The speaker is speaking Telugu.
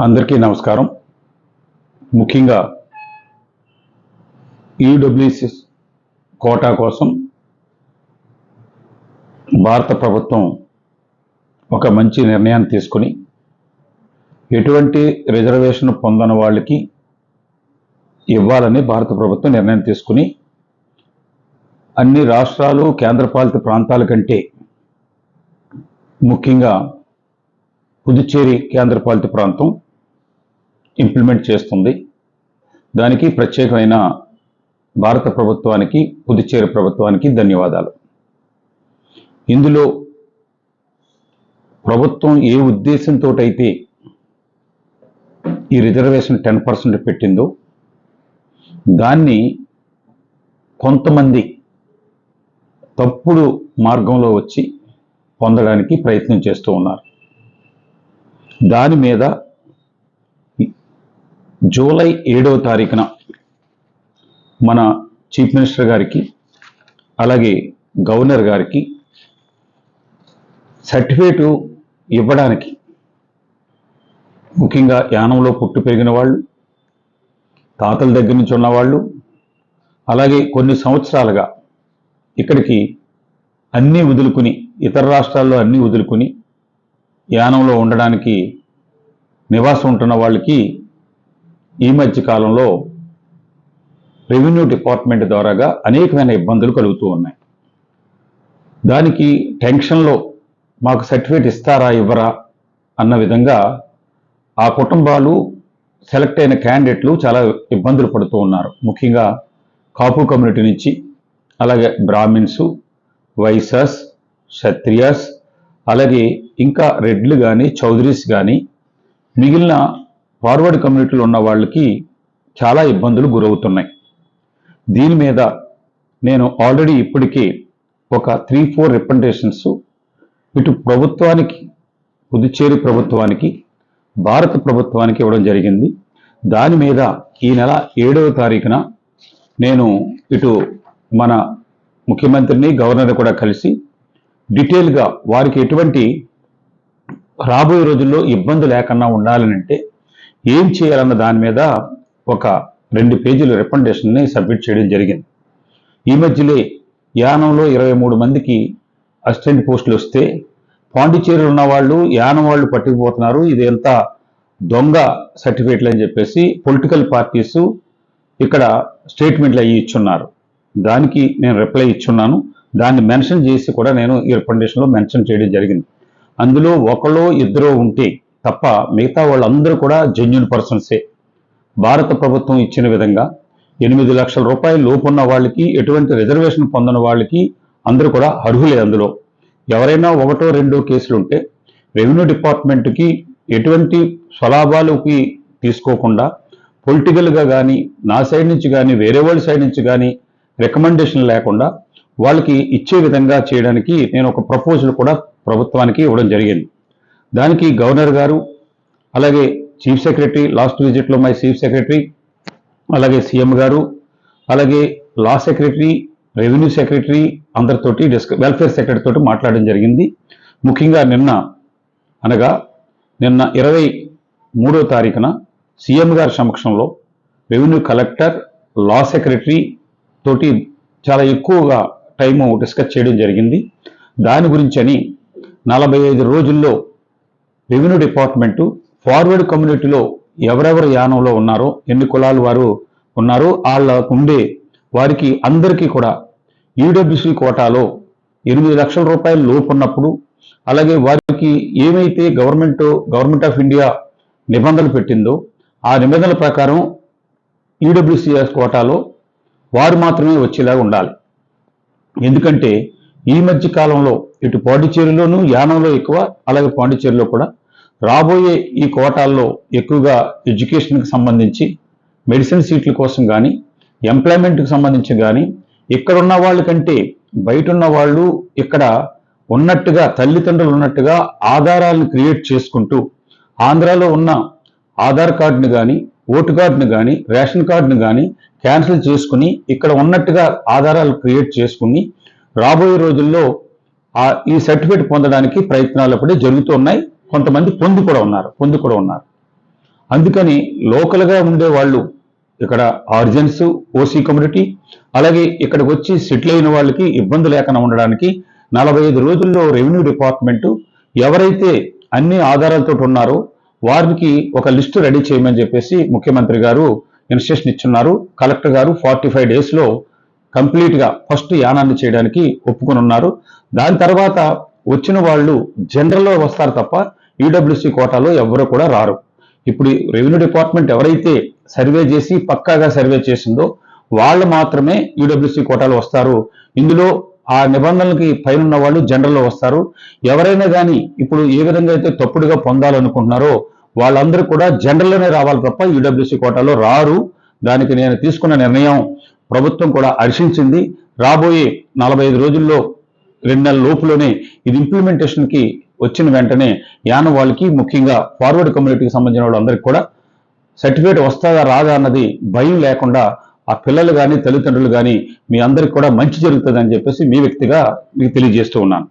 అందరికీ నమస్కారం. ముఖ్యంగా ఈడబ్ల్యూసిఎస్ కోటా కోసం భారత ప్రభుత్వం ఒక మంచి నిర్ణయాన్ని తీసుకుని ఎటువంటి రిజర్వేషన్ పొందని వాళ్ళకి ఇవ్వాలని భారత ప్రభుత్వం నిర్ణయం తీసుకుని అన్ని రాష్ట్రాలు కేంద్రపాలిత ప్రాంతాల కంటే ముఖ్యంగా పుదుచ్చేరి కేంద్రపాలిత ప్రాంతం ఇంప్లిమెంట్ చేస్తుంది. దానికి ప్రత్యేకమైన భారత ప్రభుత్వానికి పుదుచ్చేరి ప్రభుత్వానికి ధన్యవాదాలు. ఇందులో ప్రభుత్వం ఏ ఉద్దేశంతో అయితే ఈ రిజర్వేషన్ టెన్ పర్సెంట్ పెట్టిందో దాన్ని కొంతమంది తప్పుడు మార్గంలో వచ్చి పొందడానికి ప్రయత్నం చేస్తూ ఉన్నారు. దాని మీద జూలై ఏడవ తారీఖున మన చీఫ్ మినిస్టర్ గారికి అలాగే గవర్నర్ గారికి సర్టిఫికేటు ఇవ్వడానికి ముఖ్యంగా యానంలో పుట్టు పెరిగిన వాళ్ళు తాతల దగ్గర నుంచి ఉన్నవాళ్ళు అలాగే కొన్ని సంవత్సరాలుగా ఇక్కడికి అన్నీ వదులుకుని ఇతర రాష్ట్రాల్లో అన్నీ వదులుకుని యానంలో ఉండడానికి నివాసం ఉంటున్న వాళ్ళకి ఈ మధ్య కాలంలో రెవెన్యూ డిపార్ట్మెంట్ ద్వారాగా అనేకమైన ఇబ్బందులు కలుగుతూ ఉన్నాయి. దానికి టెన్షన్లో మాకు సర్టిఫికేట్ ఇస్తారా ఇవ్వరా అన్న విధంగా ఆ కుటుంబాలు సెలెక్ట్ అయిన క్యాండిడేట్లు చాలా ఇబ్బందులు పడుతూ ఉన్నారు. ముఖ్యంగా కాపు కమ్యూనిటీ నుంచి అలాగే బ్రాహ్మిన్స్ వైసస్ క్షత్రియస్ అలాగే ఇంకా రెడ్లు కానీ చౌదరీస్ కానీ మిగిలిన ఫార్వర్డ్ కమ్యూనిటీలో ఉన్న వాళ్ళకి చాలా ఇబ్బందులు గురవుతున్నాయి. దీని మీద నేను ఆల్రెడీ ఇప్పటికీ ఒక త్రీ ఫోర్ రిప్రజెంటేషన్స్ ఇటు ప్రభుత్వానికి పుదుచ్చేరి ప్రభుత్వానికి భారత ప్రభుత్వానికి ఇవ్వడం జరిగింది. దాని మీద ఈ నెల ఏడవ తారీఖున నేను ఇటు మన ముఖ్యమంత్రిని గవర్నర్ కూడా కలిసి డీటెయిల్గా వారికి ఎటువంటి రాబోయే రోజుల్లో ఇబ్బంది లేకుండా ఉండాలనంటే ఏం చేయాలన్న దాని మీద ఒక రెండు పేజీల రికమెండేషన్ని సబ్మిట్ చేయడం జరిగింది. ఈ మధ్యలో యానంలో ఇరవై మూడు మందికి అసిస్టెంట్ పోస్టులు వస్తే పాండిచేరిలో ఉన్న వాళ్ళు యానం వాళ్ళు పట్టుకుపోతున్నారు. ఇది ఎంత దొంగ సర్టిఫికేట్లు అని చెప్పేసి పొలిటికల్ పార్టీస్ ఇక్కడ స్టేట్మెంట్లు అయ్యి ఇచ్చున్నారు. దానికి నేను రిప్లై ఇచ్చున్నాను. దాన్ని మెన్షన్ చేసి కూడా నేను ఈ రికమెండేషన్లో మెన్షన్ చేయడం జరిగింది. అందులో ఒకరో ఇద్దరో ఉంటే తప్ప మిగతా వాళ్ళందరూ కూడా జెన్యున్ పర్సన్సే భారత ప్రభుత్వం ఇచ్చిన విధంగా ఎనిమిది లక్షల రూపాయలు లోపున్న వాళ్ళకి ఎటువంటి రిజర్వేషన్ పొందిన వాళ్ళకి అందరూ కూడా అర్హులే అందులో. ఎవరైనా ఒకటో రెండో కేసులు ఉంటే రెవెన్యూ డిపార్ట్మెంట్కి ఎటువంటి స్వలాభాలకి తీసుకోకుండా పొలిటికల్గా కానీ నా సైడ్ నుంచి కానీ వేరే వాళ్ళ సైడ్ నుంచి కానీ రికమెండేషన్ లేకుండా వాళ్ళకి ఇచ్చే విధంగా చేయడానికి నేను ఒక ప్రపోజల్ కూడా ప్రభుత్వానికి ఇవ్వడం జరిగింది. దానికి గవర్నర్ గారు అలాగే చీఫ్ సెక్రటరీ లాస్ట్ విజిట్లో మై చీఫ్ సెక్రటరీ అలాగే సీఎం గారు అలాగే లా సెక్రటరీ రెవెన్యూ సెక్రటరీ అందరితోటి డిస్క వెల్ఫేర్ సెక్రటరీ తోటి మాట్లాడడం జరిగింది. ముఖ్యంగా నిన్న అనగా నిన్న ఇరవై మూడో తారీఖున సీఎం గారి సమక్షంలో రెవెన్యూ కలెక్టర్ లా సెక్రటరీ తోటి చాలా ఎక్కువగా టైము డిస్కస్ చేయడం జరిగింది. దాని గురించి అని నలభై ఐదు రోజుల్లో రెవెన్యూ డిపార్ట్మెంటు ఫార్వర్డ్ కమ్యూనిటీలో ఎవరెవరు యానంలో ఉన్నారో ఎన్ని కులాలు వారు ఉన్నారో వాళ్ళకు ఉండే వారికి అందరికీ కూడా ఈడబ్ల్యూసి కోటాలో ఎనిమిది లక్షల రూపాయలు లోపు ఉన్నప్పుడు అలాగే వారికి ఏమైతే గవర్నమెంట్ గవర్నమెంట్ ఆఫ్ ఇండియా నిబంధనలు పెట్టిందో ఆ నిబంధనల ప్రకారం ఈడబ్ల్యూసిఎస్ కోటాలో వారు మాత్రమే వచ్చేలాగా ఉండాలి. ఎందుకంటే ఈ మధ్య కాలంలో ఇటు పాండిచ్చేరిలోనూ యానంలో ఎక్కువ అలాగే పాండిచేరిలో కూడా రాబోయే ఈ కోటాల్లో ఎక్కువగా ఎడ్యుకేషన్కి సంబంధించి మెడిసిన్ సీట్ల కోసం కానీ ఎంప్లాయ్మెంట్కి సంబంధించి కానీ ఇక్కడ ఉన్న వాళ్ళకంటే బయట ఉన్న వాళ్ళు ఇక్కడ ఉన్నట్టుగా తల్లిదండ్రులు ఉన్నట్టుగా ఆధారాలను క్రియేట్ చేసుకుంటూ ఆంధ్రాలో ఉన్న ఆధార్ కార్డుని కానీ ఓటు కార్డుని కానీ రేషన్ కార్డుని కానీ క్యాన్సిల్ చేసుకుని ఇక్కడ ఉన్నట్టుగా ఆధారాలు క్రియేట్ చేసుకుని రాబోయే రోజుల్లో ఈ సర్టిఫికేట్ పొందడానికి ప్రయత్నాలు అప్పుడే జరుగుతున్నాయి కొంతమంది పొంది కూడా ఉన్నారు పొంది కూడా ఉన్నారు. అందుకని లోకల్గా ఉండే వాళ్ళు ఇక్కడ ఆర్జన్స్ ఓసీ కమ్యూనిటీ అలాగే ఇక్కడికి వచ్చి సెటిల్ అయిన వాళ్ళకి ఇబ్బంది లేకుండా ఉండడానికి నలభై ఐదు రోజుల్లో రెవెన్యూ డిపార్ట్మెంట్ ఎవరైతే అన్ని ఆధారాలతో ఉన్నారో వారికి ఒక లిస్టు రెడీ చేయమని చెప్పేసి ముఖ్యమంత్రి గారు ఇన్స్ట్రక్షన్ ఇచ్చున్నారు. కలెక్టర్ గారు ఫార్టీ ఫైవ్ డేస్లో కంప్లీట్గా ఫస్ట్ యానాన్ని చేయడానికి ఒప్పుకొని ఉన్నారు. దాని తర్వాత వచ్చిన వాళ్ళు జనరల్లో వస్తారు తప్ప ఈడబ్ల్యూసి కోటాలో ఎవరు కూడా రారు. ఇప్పుడు రెవెన్యూ డిపార్ట్మెంట్ ఎవరైతే సర్వే చేసి పక్కాగా సర్వే చేసిందో వాళ్ళు మాత్రమే ఈడబ్ల్యూసి కోటాలో వస్తారు. ఇందులో ఆ నిబంధనలకి పైన ఉన్న వాళ్ళు జనరల్లో వస్తారు. ఎవరైనా కానీ ఇప్పుడు ఏ విధంగా అయితే తప్పుడుగా పొందాలనుకుంటున్నారో వాళ్ళందరూ కూడా జనరల్లోనే రావాలి తప్ప ఈడబ్ల్యూసి కోటాలో రారు. దానికి నేను తీసుకున్న నిర్ణయం ప్రభుత్వం కూడా హర్షించింది. రాబోయే నలభై ఐదు రోజుల్లో రెండు నెలల లోపులోనే ఇది ఇంప్లిమెంటేషన్కి వచ్చిన వెంటనే యాన వాళ్ళకి ముఖ్యంగా ఫార్వర్డ్ కమ్యూనిటీకి సంబంధించిన వాళ్ళందరికీ కూడా సర్టిఫికేట్ వస్తుందా రాదా అన్నది భయం లేకుండా ఆ పిల్లలు కానీ తల్లిదండ్రులు కానీ మీ అందరికి కూడా మంచి జరుగుతుందని చెప్పేసి మీ వ్యక్తిగా మీకు తెలియజేస్తూ ఉన్నాను.